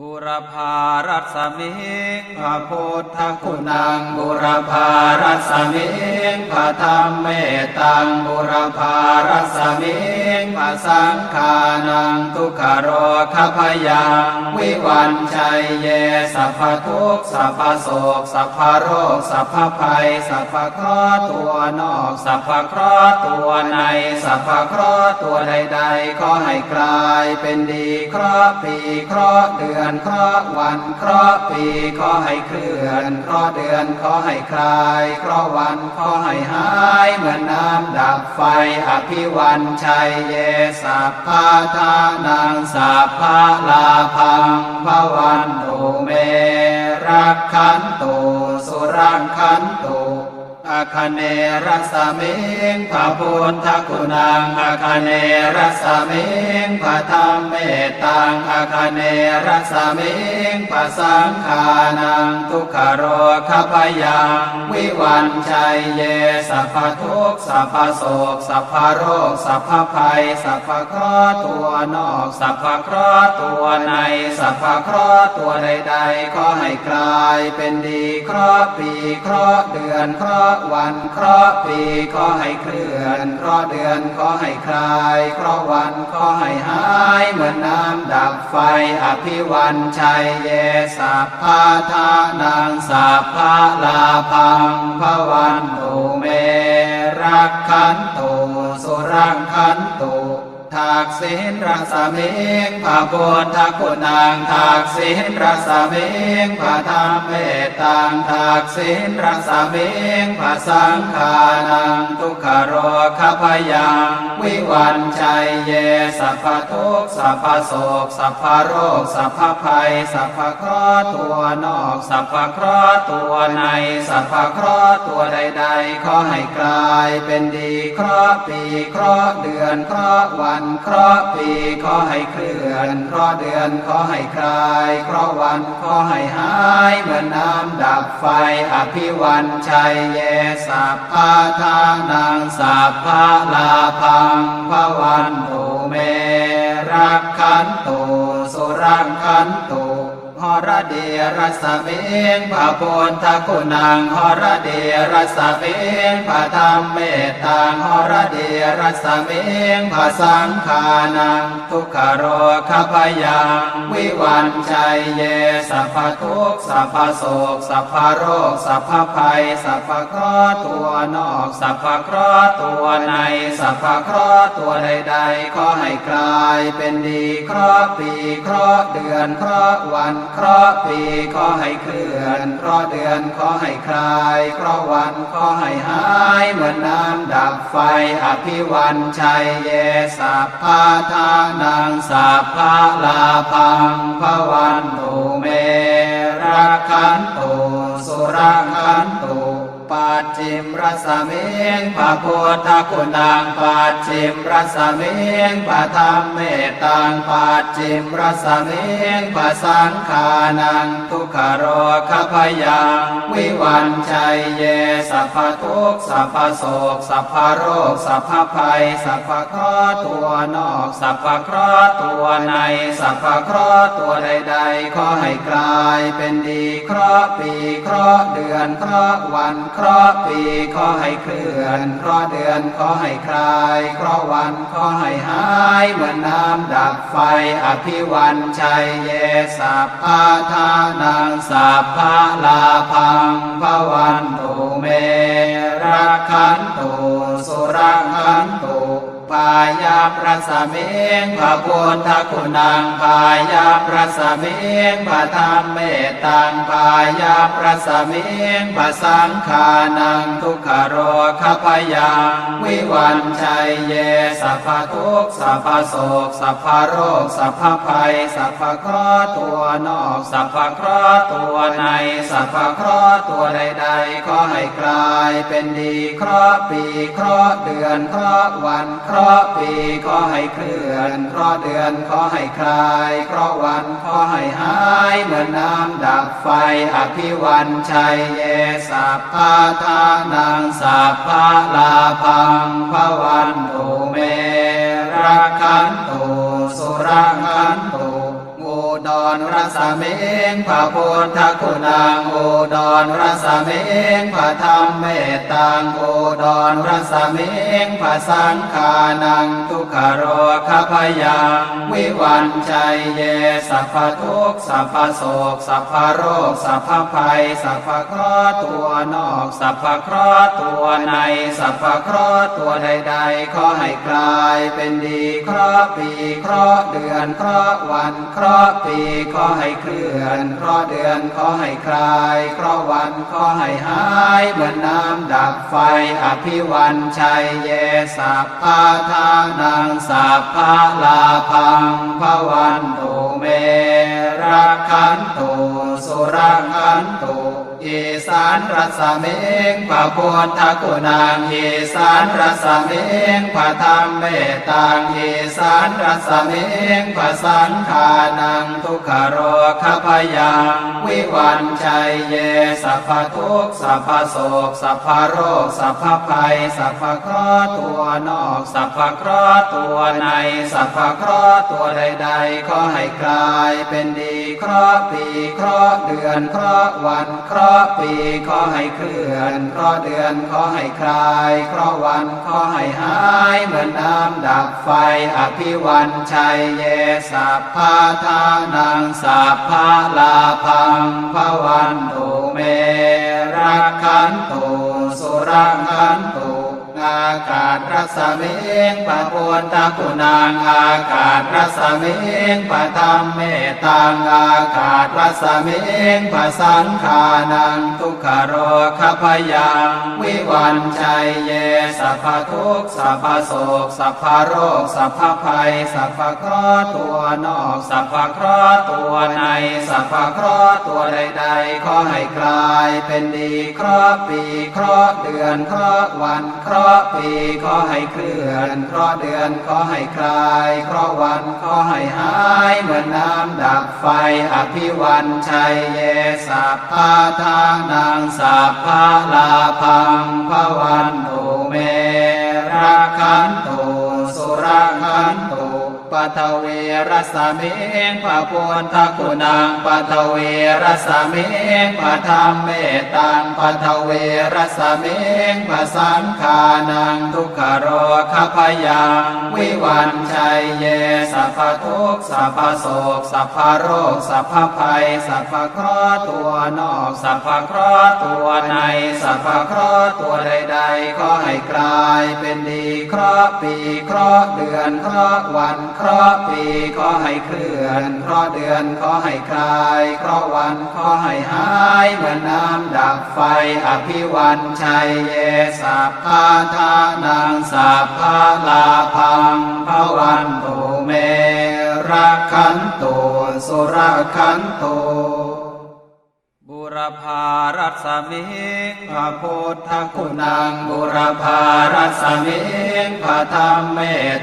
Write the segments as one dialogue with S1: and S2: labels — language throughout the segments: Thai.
S1: บุรพารัศมิง
S2: พระพุทธคุณังบุรพารัสมิงพระธรรมเมตังบุรพารัสมิงพระสังฆานังทุกขโรคพยัง วิวันชัยเยสัพพทุกสัพพโศกสัพพโรคสัพพภัยสัพพเคราะห์ตัวนอกสัพพเคราะห์ตัวในสัพพเคราะห์ตัวใดๆขอให้กลายเป็นดีเคราะห์ปีเคราะห์เดือนเคราะห์วันเคราะห์ปีขอให้เคลื่อนเคราะห์เดือนขอให้คลายเคราะห์วันขอให้หายเหมือนน้ำดับไฟอภิวันชัยเยสัพพาทานังสัพพะลาภังพวันตุเมรักขันตุสุรังขันตุ อาคเนรัสมิงพระพุทธคุณังอาคเนรัสมิงพระธรรมเมตตังอาคเนรัสมิงพระสังฆานังทุกขโรคพยังวิวันชัยเยสัพพทุกสัพพโศกสัพพโรคสัพพภัยสัพพเคราะห์ตัวนอกสัพพเคราะห์ตัวในสัพพเคราะห์ตัวใดๆขอให้กลายเป็นดีเคราะห์ปีเคราะห์เดือนเคราะห์วันเคราะห์ปีขอให้เคลื่อนเคราะห์เดือนขอให้คลายเคราะห์วันขอให้หายเหมือนน้ำดับไฟอภิวันชัยเยสัพพาทานังสัพพะลาพังพวันตุเมรักขันตุสุรังขันตุ ทักษิณรัศมิงพระพุทธคุณังทักษิณรัศมิงพระธรรมเมตตังทักษิณรัศมิงพระสังฆานังทุกขโรคพยัง วิวันชัยเยสัพพทุกสัพพโศกสัพพโรคสัพพภัยสัพพเคราะห์ตัวนอกสัพพเคราะห์ตัวในสัพพเคราะห์ตัวใด ๆ ขอให้กลายเป็นดีเคราะห์ปีเคราะห์เดือนเคราะห์วันเคราะห์ปีขอให้เคลื่อนเคราะห์เดือนขอให้คลายเคราะห์วันขอให้หายเหมือนน้ำดับไฟอภิวันชัยเยสัพพาทานังสัพพะลาพังพวันตุเมรักขันตุสุรังขันตุ หรเดียรสเมงพระพุทธคุณังหรเดียรสเมงพระธรรมเมตตังหรเดียรสเมงพระสังฆานังทุกขโรคพยังวิวันชัยเยสัพพทุกสัพพโศกสัพพโรคสัพพภัยสัพพเคราะห์ตัวนอกสัพพเคราะห์ตัวในสัพพเคราะห์ตัวใดๆขอให้กลายเป็นดีเคราะห์ปีเคราะห์เดือนเคราะห์วันเคราะห์ปีขอให้เคลื่อนเคราะห์เดือนขอให้คลายเคราะห์วันขอให้หายเหมือนน้ำดับไฟอภิวันชัยเยสัพพาทานังสัพพาลาพังพวันตุเมรักขันตุสุรักขันตุ ปัจจิมรสเมงพระพุทธคุณังปัจจิมรสเมงพระธรรมเมตังปัจจิมรสเมงพระสังฆานังทุกขโรคพยังวิวันชัยเยสัพพทุกสัพพโศกสัพพโรคสัพพภัยสัพพเคราะห์ตัวนอกสัพพเคราะห์ตัวในสัพพเคราะห์ตัวใดๆขอให้กลายเป็นดีเคราะห์ปีเคราะห์เดือนเคราะห์วันเคราะห์ปีขอให้เคลื่อนเคราะห์เดือนขอให้คลายเคราะห์วันขอให้หายเหมือนน้ำดับไฟอภิวันชัยเยสัพพาทานังสัพพะลาพังพวันตุเมรักขันตุสุรังขันต ปายาประสเมงพระพุทธคุณังปายาประสเมงพระธรรมเมตตังปายาประสเมงพระสังฆานังทุกขโรคพยังวิวันชัยเยสัพพทุกสัพพโศกสัพพโรคสัพพภัยสัพพคราะห์ตัวนอกสัพพคราะห์ตัวในสัพพคราะห์ตัวใดๆขอให้กลายเป็นดีคราะห์ปีคราะห์เดือนคราะห์วันคราะห์ปีขอให้เคลื่อน เพราะเดือนขอให้คลาย เพราะวันขอให้หาย เหมือนน้ำดับไฟ อภิวันชัยเยสัพพาทานังสัพพาลาพังพวันตุเมรักขันตุสุรังขันตุโม ดรรสเมงพระพุทธคุณังอุดรรสเมงพระธรรมเมตตังอุดรรสเมงพระสังฆานังทุกขโรคพยังวิวันชัยเยสัพพทุกสัพพโศกสัพพโรคสัพพภัยสัพพเคราะห์ตัวนอกสัพพเคราะห์ตัวในสัพพเคราะห์ตัวใดๆขอให้กลายเป็นดีเคราะห์ปีเคราะห์เดือนเคราะห์วันเคราะห์ปีขอให้เคลื่อนเพราะเดือนขอให้คลายเพราะวันขอให้หายเหมือนน้ำดับไฟอภิวันชัยเยสัพพาทานังสัพพาลาพังพวันตุเมรักขันตุสุรักขันตุ อีสานรัสเมงพระพุทธกุณังอีสานรัสเมงพระธรรมเมตตังอีสานรัสเมงพระสังฆานังทุกขโรคพยัง วิวันชัยเยสัพพทุกสัพพโศกสัพพโรคสัพพภัยสัพพเคราะห์ตัวนอกสัพพเคราะห์ตัวในสัพพเคราะห์ตัวใดๆขอให้กลายเป็นดีเคราะห์ปีเคราะห์เดือนเคราะห์วันเคราะห์ปีขอให้เคลื่อน เพราะเดือนขอให้คลาย เพราะวันขอให้หาย เหมือนน้ำดับไฟ อภิวันชัยเยสัพพาทานังสัพพาลาพังพวันตุเมรักขันตุสุรักขันตุ อากาศรัสเมงปะพุทธคุณังอากาศรัสเมงปะธรรมเมตตังอากาศรัสเมงปะสังขานังทุกขโรคพยังวิวันชัยเยสัพพทุกสัพพโศกสัพพโรคสัพพภัยสัพพเคราะห์ตัวนอกสัพพเคราะห์ตัวในสัพพเคราะห์ตัวใดๆขอให้กลายเป็นดีเคราะห์ปีเคราะห์เดือนเคราะห์วันเคราะห์ปีขอให้เคลื่อนเพราะเดือนขอให้คลายเพราะวันขอให้หายเหมือนน้ำดับไฟอภิวันชัยเยสัพพาทานังสัพพะลาพังพวันตุเมรักขันตุสุรักขันตุ ปัทเวรสเมงพระพุทธคุณังปัทเวรสเมงพระธรรมเมตังปัทเวรสเมงพระสังฆานังทุกขโรคพยังวิวันชัยเยสัพพทุกสัพพโศกสัพพโรคสัพพภัยสัพพเคราะห์ตัวนอกสัพพเคราะห์ตัวในสัพพเคราะห์ตัวใดๆขอให้กลายเป็นดีเคราะห์ปีเคราะห์เดือนเคราะห์วันเคราะราะปีขอให้เคลื่อน เพราะเดือนขอให้คลาย เพราะวันขอให้หายเหมือนน้ำดับไฟอภิวันชัยเยสัพพาทานังสัพพาลาพังพวันตุเมรักขันตุสุรักขันตุ
S1: รพารัสมิง
S2: พระพุทธคุณังบุรพารัสมิงพระธรรมเม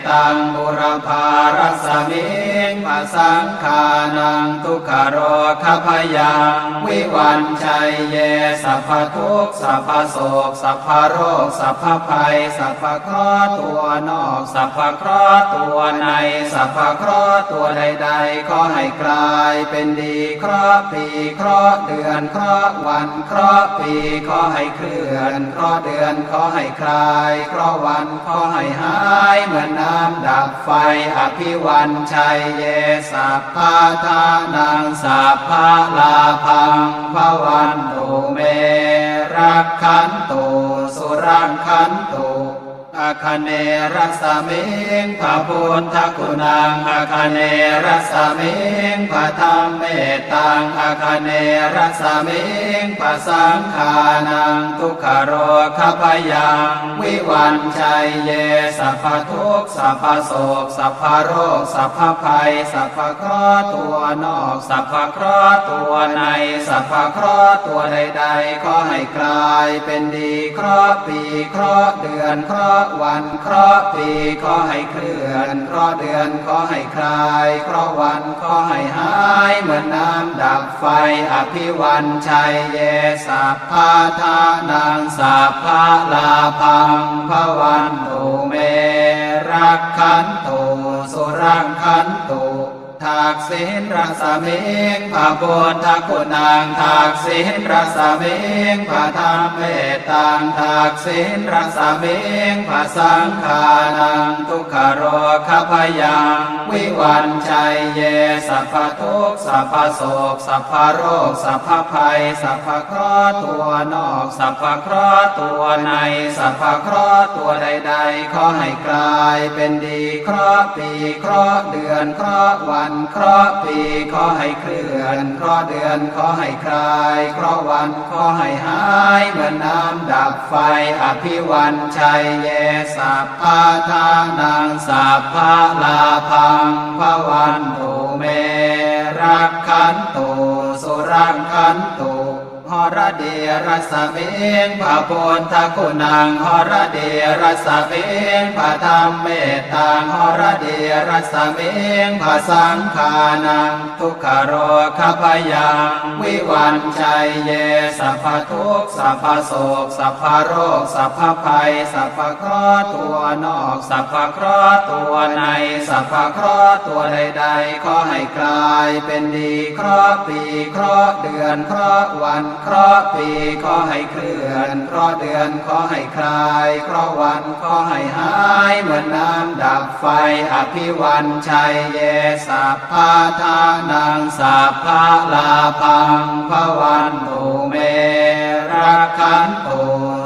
S2: ตังบุรพารัสมิงพระสังฆานังทุกขโรคพยัง วิวันชัยเยสัพพทุกสัพพโศกสัพพโรคสัพพภัยสัพพเคราะตัวนอกสัพพเคราะตัวในสัพพเคราะตัวใดๆขอให้กลายเป็นดีเคราะห์ปีเคราะห์เดือนคราะห์วันเคราะห์ปีขอให้เคลื่อนเคราะห์เดือนขอให้คลายเคราะห์วันขอให้หายเหมือนน้ำดับไฟอภิวันชัยเยสัพพาทานังสัพพะลาพังพวันตุเมรักขันตุสุรังขันตุ อาคเนรัสเมงพระพุทธคุณังอาคเนรัสเมงพระธรรมเมตตังอาคเนรัสเมงพระสังฆานังทุกขโรคพยังวิวันชัยเยสัพพทุกสัพพโศกสัพพโรคสัพพภัยสัพพเคราะห์ตัวนอกสัพพเคราะห์ตัวในสัพพเคราะห์ตัวใดๆขอให้กลายเป็นดีเคราะห์ปีเคราะห์เดือนเคราะห์ะวันเคราะห์ปีขอให้เคลื่อนเคราะห์เดือนขอให้คลายเคราะห์วันขอให้หายเหมือนน้ำดับไฟอภิวันชัยเยสัพพาทานังสัพพาลาพังพวันตุเมรักขันตุสุรังขันตุ ทักษิณรสมิงพระพุทธคุณังทักษิณรสมิงพระธรรมเมตตังทักษิณรสมิงพระสังฆานังทุกขโรคพยังวิวันชัยเยสัพพทุกสัพพโศกสัพพโรคสัพพภัยสัพพเคราะห์ตัวนอกสัพพเคราะห์ตัวในสัพพเคราะห์ตัวใดๆขอให้กลายเป็นดีเคราะห์ปีเคราะห์เดือนเคราะห์วันเคราะห์ปีขอให้เคลื่อนเคราะห์เดือนขอให้คลายเคราะห์วันขอให้หายเหมือนน้ำดับไฟอภิวันชัยเยสัพพาทานังสัพพะลาพังพระวันตุเมรักขันตุสุรังขันตุ หรเดียรสเมงพระพุทธคุณังหรเดียรสเมงพระธรรมเมตตังหรเดียรสเมงพระสังฆานังทุกขโรคพยังวิวันชัยเยสัพพทุกสัพพโศกสัพพโรคสัพพภัยสัพพเคราะห์ตัวนอกสัพพเคราะห์ตัวในสัพพเคราะห์ตัวใดๆขอให้กลายเป็นดีเคราะห์ปีเคราะห์เดือนเคราะห์วันเคราะห์ปีขอให้เคลื่อนเคราะห์เดือนขอให้คลายเคราะห์วันขอให้หาย เหมือนน้ำดับไฟ อภิวันชัยเยสัพพาทานังสัพพาลาพังพระวันตุเมรักขันตุ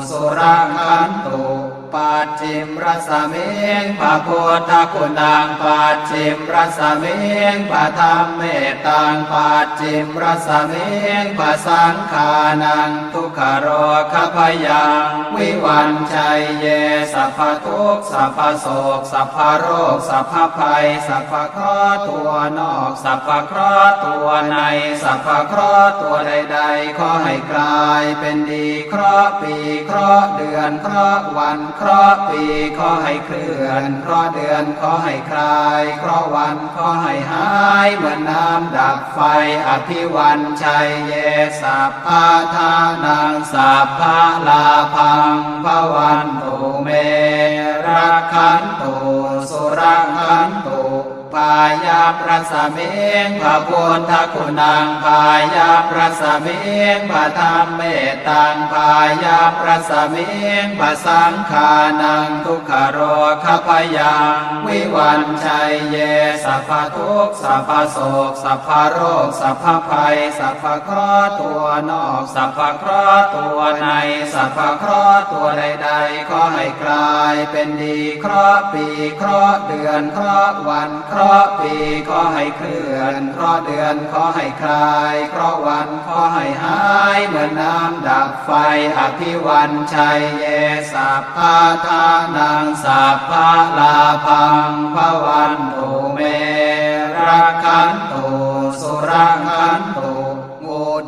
S2: สุรักขันตุ ปัจจิมรสเมงพระพุทธคุณังปัจจิมรสเมงพระธรรมเมตตังปัจจิมรสเมงพระสังฆานังทุกขโรคพยังวิวันชัยเยสัพพทุกสัพพโศกสัพพโรคสัพพภัยสัพพเคราะห์ตัวนอกสัพพเคราะห์ตัวในสัพพเคราะห์ตัวใดๆขอให้กลายเป็นดีเคราะห์ปีเคราะห์เดือนเคราะห์วันเคราะห์ปีขอให้เคลื่อน เคราะห์เดือนขอให้คลาย เคราะห์วันขอให้หาย เหมือนน้ำดับไฟ อภิวันชัยเยสัพพาทานังสัพพะลาพังพวันตุเมรักขันตุสุรักขันตุายาประสเมงพระพุทธคุณังปายาประสเมงพระธรรมเมตตังปายาประสเมงพระสังฆานังทุกขโรคพยังวิวันชัยเยสัพพทุกสัพพโศกสัพพโรคสัพพภัยสัพพเคราะห์ตัวนอกสัพพเคราะห์ตัวในสัพพเคราะห์ตัวใดๆขอให้กลายเป็นดีเคราะห์ปีเคราะห์เดือนเคราะห์วันเคราะห์ปีขอให้เคลื่อน เพราะเดือนขอให้คลาย เพราะวันขอให้หาย เหมือนน้ำดับไฟอภิวันชัยเยสัพพาทานังสัพพาลาพังพวันตุเมรักขันตุสุรังั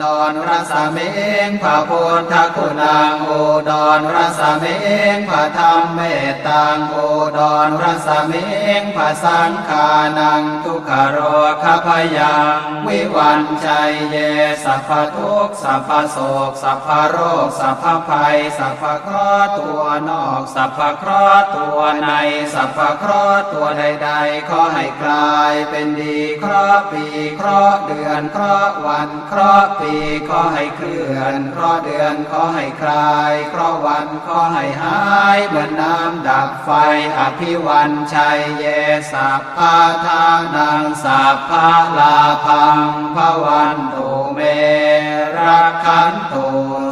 S2: ดรรสเมงพระพุทธคุณังอุดรรสเมงพระธรรมเมตตังอุดรรสเมงพระสังฆานังทุกขโรคพยังวิวันชัยเยสัพพทุกสัพพโศกสัพพโรคสัพพภัยสัพพเคราะห์ตัวนอกสัพพเคราะห์ตัวในสัพพเคราะห์ตัวใดๆขอให้กลายเป็นดีเคราะห์ปีเคราะห์เดือนเคราะห์วันเคราะห์ปีขอให้เคลื่อนเคราะเดือนขอให้คลายเคราะวันขอให้หายเหมือนน้ำดับไฟอภิวันชัยเยสัพพาทานังสัพพาลาพังพวันตุเมรักขันตุ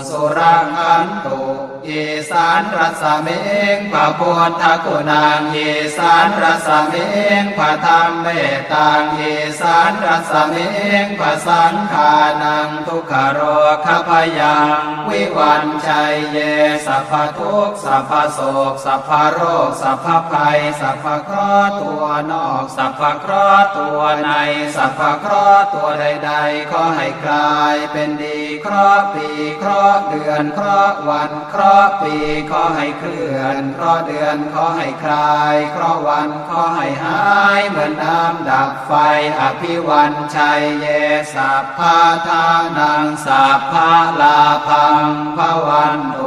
S2: สุรักขันตุ อีสานรสเมงพระพุทธคุณังอีสานรสเมงพระธรรมเมตตังอีสานรสเมงพระสังฆานังทุกขโรคพยัง วิวันชัยเยสัพพทุกสัพพโศกสัพพโรคสัพพภัยสัพพเคราะห์ตัวนอกสัพพเคราะห์ตัวในสัพพเคราะห์ตัวใดๆขอให้กลายเป็นดีเคราะห์ปีเคราะห์เดือนเคราะห์วันเคราะห์ปีขอให้เคลื่อนเคราะเดือนขอให้คลายเคราะวันขอให้หายเหมือนน้ำดับไฟอภิวันชัยเยสัพพาทานังสัพพาลาพังพะวันตุ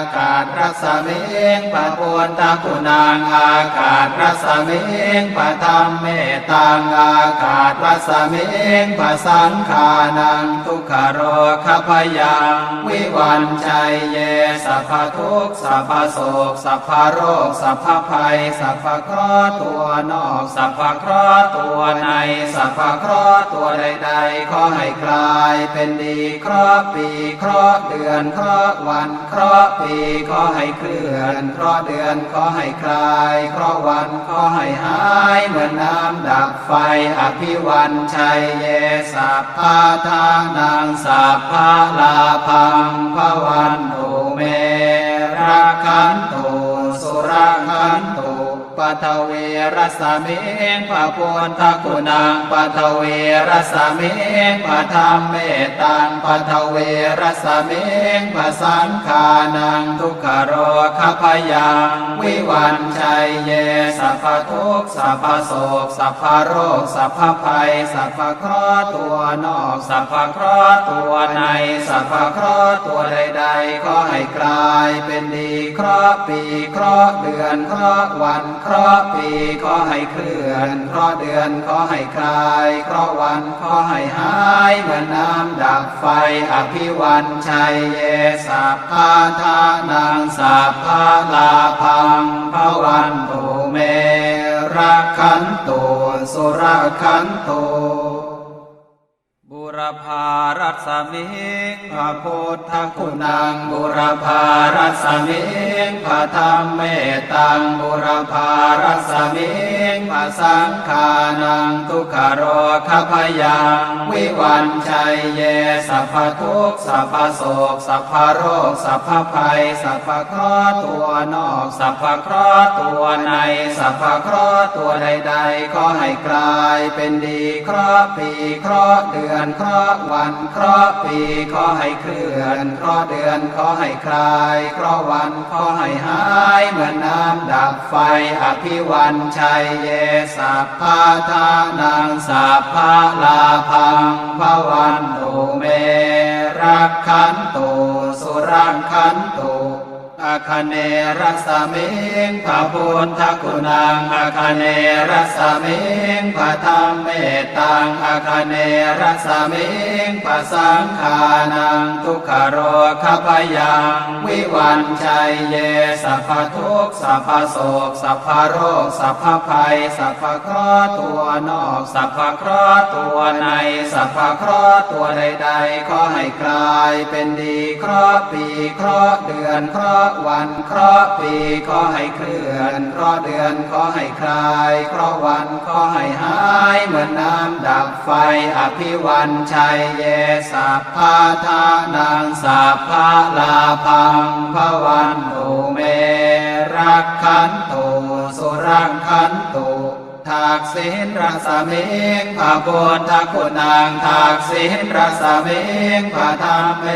S2: ากาศรัศมิงปะปวนตะกุนางอากาศรัศมิงปะธรรมเมตังอากาศรัศมิงปะสังขานังทุกขโรคพยังวิวันชัยเยสัพพทุกสัพพโศกสัพพโรคสัพพภัยสัพพเคราะห์ตัวนอกสัพพเคราะห์ตัวในสัพพเคราะห์ตัวใดๆขอให้คลายเป็นดีเคราะห์ปีเคราะห์เดือนเคราะห์วันเคราะห์ปีขอให้เคลื่อนเพราะเดือนขอให้คลายเพราะวันขอให้หายเหมือนน้ำดับไฟอภิวันชัยเยสัพพาทานังสัพพาลาพังพวันโอเมรักขันตุสุรักขัน ปัทเวรสมิงพระพุทคุณังปัทเวรสมิงพระธรรมเมตังปัทเวรสมิงพระสังฆานังทุกขโรคพยัง วิวันชัยเยสัพพทุกสัพพโศกสัพพโรคสัพพภัยสัพพเคราะห์ตัวนอกสัพพเคราะห์ตัวในสัพพเคราะห์ตัวใดๆขอให้กลายเป็นดีเคราะห์ปีเคราะห์เดือนเคราะห์วันเพราะปีขอให้เคลื่อน เพราะเดือนขอให้คลาย เพราะวันขอให้หายเหมือนน้ำดับไฟอภิวันชัยเยสัพพาทานังสัพพาลาพังพวันตุเมรักขันตุสุรักขันตุ
S1: รพารัสมิง
S2: พระพุทธคุณังบุรพารัสมิงพระธรรมเมตังบุรพารัสมิงพระสังฆานังทุกขโรคพยัง วิวันชัยเยสัพพทุกสัพพโศกสัพพโรคสัพพภัยสัพพเคราะตัวนอกสัพพเคราะตัวในสัพพเคราะตัวใดๆขอให้กลายเป็นดีเคราะห์ปีเคราะห์เดือนครราะห์วันเคราะห์ปีขอให้เคลื่อนเคราะห์เดือนขอให้คลายเคราะห์วันขอให้หายเหมือนน้ำดับไฟอภิวันชัยเยสัพพาทานังสัพพาลาพังพวันตุเมรักขันตุสุรังขันตุ อาคเนรัสมิงพระพุทธคุณังอาคเนรัสมิงพระธรรมเมตังอาคเนรัสมิงพระสังฆานังทุกขโรคพยัง วิวันชัยเยสัพพทุกสัพพโศกสัพพโรคสัพพภัยสัพพคราะห์ตัวนอกสัพพคราะห์ตัวในสัพพคราะห์ตัวใดๆขอให้กลายเป็นดีคราะห์ปีคราะห์เดือนคราะวันเคราะห์ปีขอให้เคลื่อนเคราะห์เดือนขอให้คลายเคราะห์วันขอให้หายเหมือนน้ำดับไฟอภิวันชัยเยสัพพาทานังสัพพาลาพังพวันตุเมรักขันตุสุรังขันตุ ทักษิณรสมิงพระพุทธคุณังทักษิณรสมิงพระธรรมเม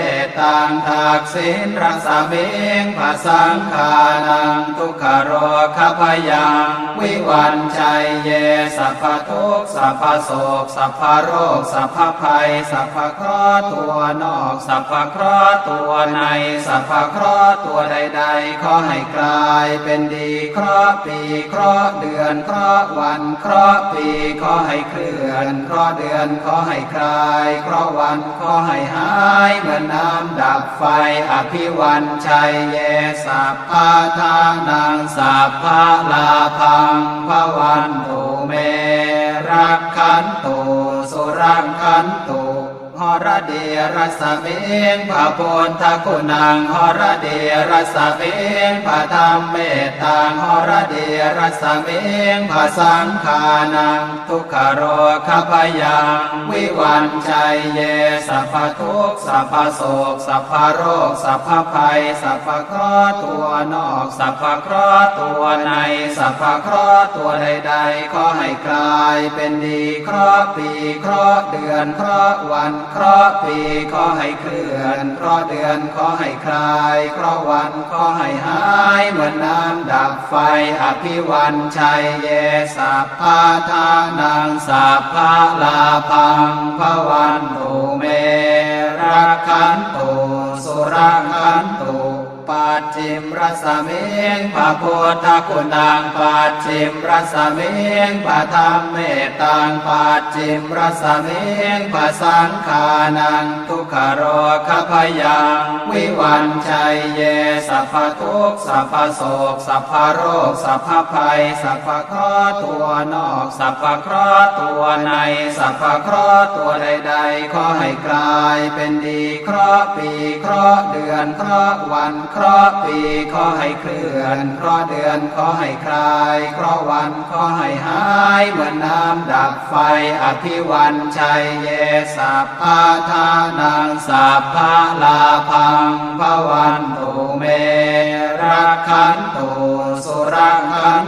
S2: ตังทักษิณรสมิงพระสังฆานังทุกขโรคพยัง วิวันชัยเยสัพพทุกสัพพโศกสัพพโรคสัพพภัยสัพพเคราะห์ตัวนอกสัพพเคราะห์ตัวในสัพพเคราะห์ตัวใด ๆ ขอให้กลายเป็นดีเคราะห์ปีเคราะห์เดือนเคราะห์วันเคราะห์ปีขอให้เคลื่อนเคราะห์เดือนขอให้คลายเคราะห์วันขอให้หายเหมือนน้ำดับไฟอภิวันชัยเยสัพพาทานังสัพพาลาพังพวันตุเมรักขันตุสุรักขันตุ หรเดียรสเมงพระพุทธคุณังหรเดียรสเมงพระธรรมเมตตังหรเดียรสเมงพระสังฆานังทุกขโรคพยังวิวันชัยเยสัพพทุกสัพพโศกสัพพโรคสัพพภัยสัพพเคราะห์ตัวนอกสัพพเคราะห์ตัวในสัพพเคราะห์ตัวใดๆขอให้กลายเป็นดีเคราะห์ปีเคราะห์เดือนเคราะห์วันเคราะห์ปีขอให้เคลื่อนเคราะห์เดือนขอให้คลายเคราะห์วันขอให้หายเหมือนน้ำดับไฟอภิวันชัยเยสัพพาทานังสัพพาลาพังพวันตุเมรักขันตุสุรักขันตุ ปัจจิมรสมิงพระพุทธคุณังปัจจิมรสมิงพระธรรมเมตังปัจจิมรสมิงพระสังฆานังทุกขโรคพยังวิวันชัยเยสัพพทุกสัพพโศกสัพพโรคสัพพภัยสัพพเคราะห์ตัวนอกสัพพเคราะห์ตัวในสัพพเคราะห์ตัวใดๆขอให้กลายเป็นดีเคราะห์ปีเคราะห์เดือนเคราะห์วันเคราะห์ปีขอให้เคลื่อนเคราะห์เดือนขอให้คลายเคราะห์วันขอให้หายเหมือนน้ำดับไฟอภิวันชัยเยสัพพาทานังสัพพาลาพังพวันตุเมรักขันตุสุรักขัน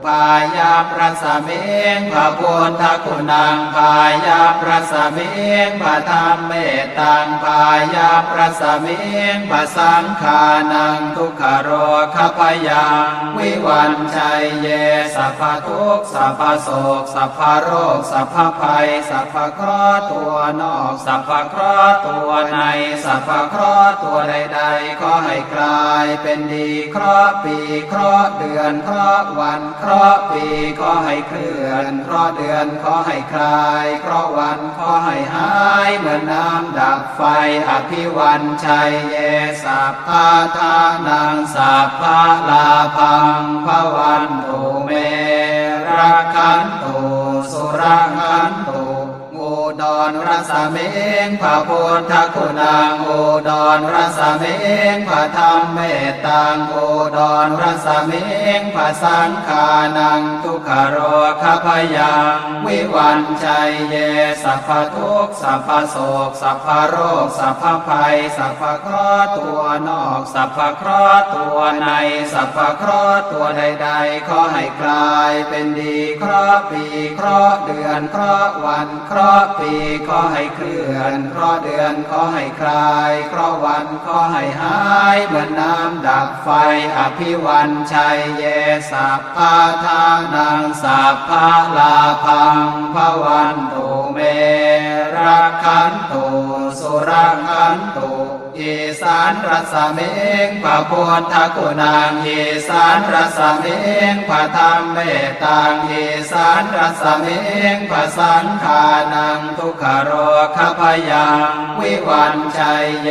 S2: ตุพายาประสเมงพระพุทธคุณังพายาประสเมงพระธรรมเมตตังพายาประสเมงพระสังฆานังทุกขโรคพยังวิวันชัยเยสัพพทุกสัพพโศกสัพพโรคสัพพภัยสัพพเคราะห์ตัวนอกสัพพเคราะห์ตัวในสัพพเคราะห์ตัวใดๆขอให้กลายเป็นดีเคราะห์ปีเคราะห์เดือนเคราะห์วันเคราะห์ปีขอให้เคลื่อน เพราะเดือนขอให้คลาย เพราะวันขอให้หาย เหมือนน้ำดับไฟ อภิวันชัยเยสัพพาทานังสัพพาลาพังพวันตุเมรักขันตุสุรักขันตุ ดรรสเมงพระพุทธคุณังอุดรรสเมงพระธรรมเมตตังอุดรรสเมงพระสังฆานังทุกขโรคพยังวิวันชัยเยสัพพทุกสัพพโศกสัพพโรคสัพพภัยสัพพเคราะห์ตัวนอกสัพพเคราะห์ตัวในสัพพเคราะห์ตัวใดๆขอให้กลายเป็นดีเคราะห์ปีเคราะห์เดือนเคราะห์วันเคราะห์ปีขอให้เคลื่อนเพราะเดือนขอให้คลายเพราะวันขอให้หายเหมือนน้ำดับไฟอภิวันชัยเยสัพพาทานังสัพพาลาพังพวันตุเมรักขันตุสุรักขันตุ อีสานรสเมงพระพุทธคุณังอีสานรสเมงพระธรรมเมตตังอีสานรสเมงพระสังฆานังทุกขโรคพยังวิวันชัยเย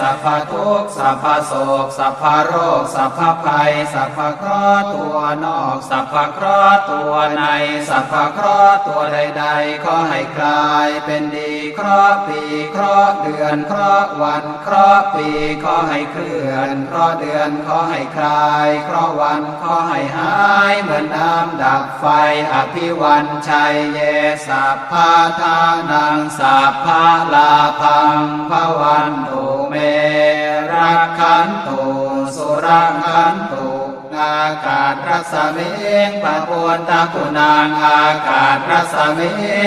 S2: สัพพทุกสัพพโศกสัพพโรคสัพพภัยสัพพเคราะห์ตัวนอกสัพพเคราะห์ตัวในสัพพเคราะห์ตัวใดๆขอให้กลายเป็นดีเคราะห์ปีเคราะห์เดือนเคราะห์วันเคราะห์ปีขอให้เคลื่อนเพราะเดือนขอให้คลายเพราะวันขอให้หายเหมือนน้ำดับไฟอภิวันชัยเยสัพพาทานังสัพพาลาพังพวันตุเมรักขันตุสุรักขันตุ อากาศรัสเมงปะพุทธคุณังอากาศรัสเม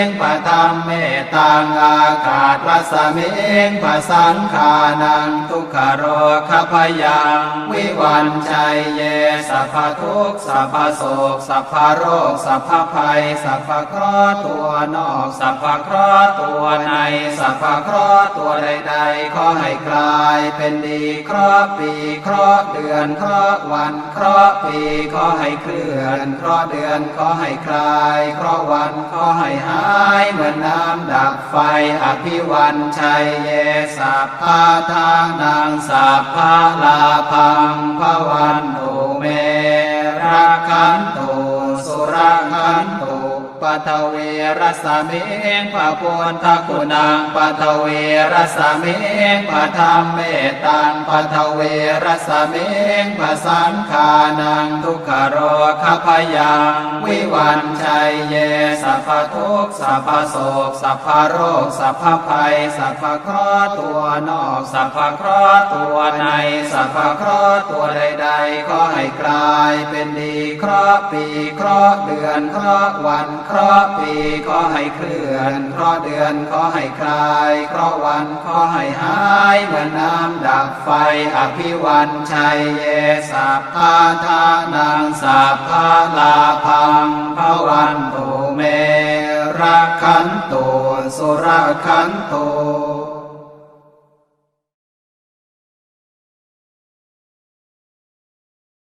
S2: งปะธรรมเมตตังอากาศรัสเมงปะสังฆานังทุกขโรคพยังวิวันชัยเยสัพพทุกสัพพโศกสัพพโรคสัพพภัยสัพพเคราะห์ตัวนอกสัพพเคราะห์ตัวในสัพพเคราะห์ตัวใดๆขอให้กลายเป็นดีเคราะห์ปีเคราะห์เดือนเคราะห์วันเคราะห์ะปีขอให้เคลื่อน เพราะเดือนขอให้คลาย เพราะวันขอให้หายเหมือนน้ำดับไฟอภิวันชัยเยสัพพาทานังสัพพะลาพังพวันตุเมรักขันตุสุรักขันตุ ปัทเวรสเมงพระพุทธคุณังปัทเวรสเมงพระธรรมเมตตังปัทเวรสเมงพระสังฆานังทุกขโรคพยังวิวันชัยเยสัพพทุกสัพพโศกสัพพโรคสัพพภัยสัพพเคราะห์ตัวนอกสัพพเคราะห์ตัวในสัพพเคราะห์ตัวใดๆขอให้กลายเป็นดีเคราะห์ปีเคราะห์เดือนเคราะห์วันเคราะราะปีขอให้เคลื่อน เพราะเดือนขอให้คลาย เพราะวันขอให้หายเหมือนน้ำดับไฟอภิวันชัยเยสัพพาทานังสัพพาลาพังพวันตุเมรักขันตุสุรักขันตุ